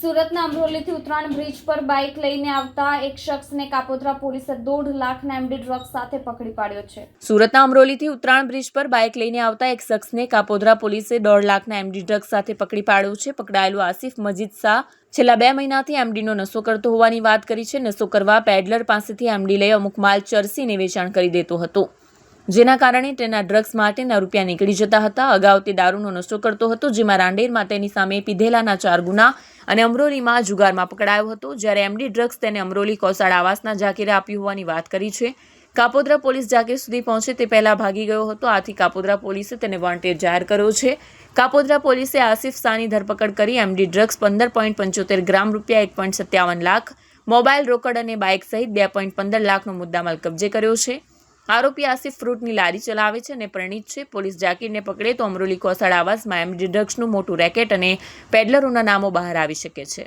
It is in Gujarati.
સુરતના અમરોલીથી ઉત્તરાયણ બ્રિજ પર બાઇક લઈને આવતા એક શખ્સને કાપોદ્રા પોલીસે દોઢ લાખના એમડી ડ્રગ્સ સાથે પકડી પાડ્યો છે. સુરતના અમરોલીથી ઉત્તરાયણ બ્રિજ પર બાઇક લઈને આવતા એક શખ્સને કાપોદ્રા પોલીસે દોઢ લાખના એમડી ડ્રગ્સ સાથે પકડી પાડ્યો છે. પકડાયેલો આસિફ મજીદ શાહ છેલ્લા બે મહિનાથી એમડીનો નશો કરતો હોવાની વાત કરી છે. નશો કરવા પેડલર પાસેથી એમડી લઈ અમુક માલ ચરસીને વેચાણ કરી દેતો હતો. જેના કારણે તેના ડ્રગ્સ માટેના રૂપિયા નીકળી જતા હતા. અગાઉ તે દારૂનો નશો કરતો હતો, જેમાં રાંડેરમાં તેની સામે પીધેલાના ચાર ગુના અને અમરોલીમાં જુગારમાં પકડાયો હતો, જ્યારે એમડી ડ્રગ્સ તેને અમરોલી કોસાડ આવાસના જાકીરે આપ્યું હોવાની વાત કરી છે. કાપોદ્રા પોલીસ જાકીર સુધી પહોંચે તે પહેલાં ભાગી ગયો હતો. આથી કાપોદ્રા પોલીસે તેને વોન્ટેડ જાહેર કર્યો છે. કાપોદ્રા પોલીસે આસિફ શાહની ધરપકડ કરી એમડી ડ્રગ્સ પંદર પોઈન્ટ પંચોતેર ગ્રામ રૂપિયા એક પોઈન્ટ સત્યાવન લાખ, મોબાઈલ રોકડ અને બાઇક સહિત બે પોઈન્ટ પંદર લાખનો મુદ્દામાલ કબજે કર્યો છે. આરોપી આસિફ ફ્રૂટની લારી ચલાવે છે અને પરિણીત છે. પોલીસ જાકીરને પકડે તો અમરોલી કોસાળ આવાસમાં એમડી ડ્રગ્સનું મોટું રેકેટ અને પેડલરોના નામો બહાર આવી શકે છે.